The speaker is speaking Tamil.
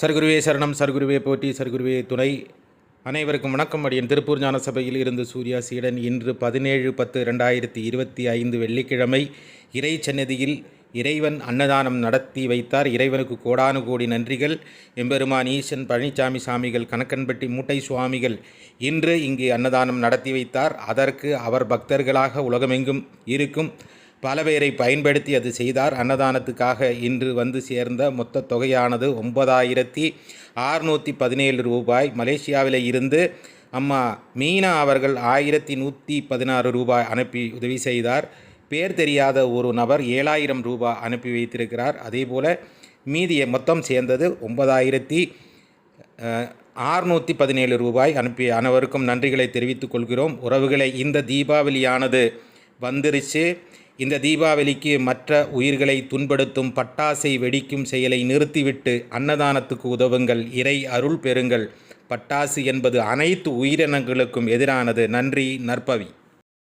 சர்க்குருவே சரணம் சர்க்குருவே போட்டி சர்க்குருவே துணை. அனைவருக்கும் வணக்கம். அடியன் திருப்பூர் ஞான சபையில் இருந்து சூர்யா சீடன் இன்று பதினேழு பத்து ரெண்டாயிரத்தி இருபத்தி ஐந்து வெள்ளிக்கிழமை இறை சன்னதியில் இறைவன் அன்னதானம் நடத்தி வைத்தார். இறைவனுக்கு கோடானு கோடி நன்றிகள். எம்பெருமான் ஈசன் பழனிசாமி சாமிகள் கணக்கன்பட்டி மூட்டை சுவாமிகள் இன்று இங்கு அன்னதானம் நடத்தி வைத்தார். அதற்கு அவர் பக்தர்களாக உலகமெங்கும் இருக்கும். பல பேரை பயன்படுத்தி அது செய்தார். அன்னதானத்துக்காக இன்று வந்து சேர்ந்த மொத்த தொகையானது ஒன்பதாயிரத்தி ஆறுநூற்றி பதினேழு ரூபாய். மலேசியாவில் இருந்து அம்மா மீனா அவர்கள் ஆயிரத்தி நூற்றி பதினாறு ரூபாய் அனுப்பி உதவி செய்தார். பேர் தெரியாத ஒரு நபர் ஏழாயிரம் ரூபாய் அனுப்பி வைத்திருக்கிறார். அதேபோல் மீதியை மொத்தம் சேர்ந்தது ஒன்பதாயிரத்தி ஆறுநூற்றி பதினேழு ரூபாய் அனுப்பிய அனைவருக்கும் நன்றிகளை தெரிவித்துக் கொள்கிறோம். உறவுகளை இந்த தீபாவளியானது வந்துருச்சு. இந்த தீபாவளிக்கு மற்ற உயிர்களை துன்படுத்தும் பட்டாசை வெடிக்கும் செயலை நிறுத்திவிட்டு அன்னதானத்துக்கு உதவுங்கள். இறை அருள் பெறுங்கள். பட்டாசு என்பது அனைத்து உயிரினங்களுக்கும் எதிரானது. நன்றி நற்பவி.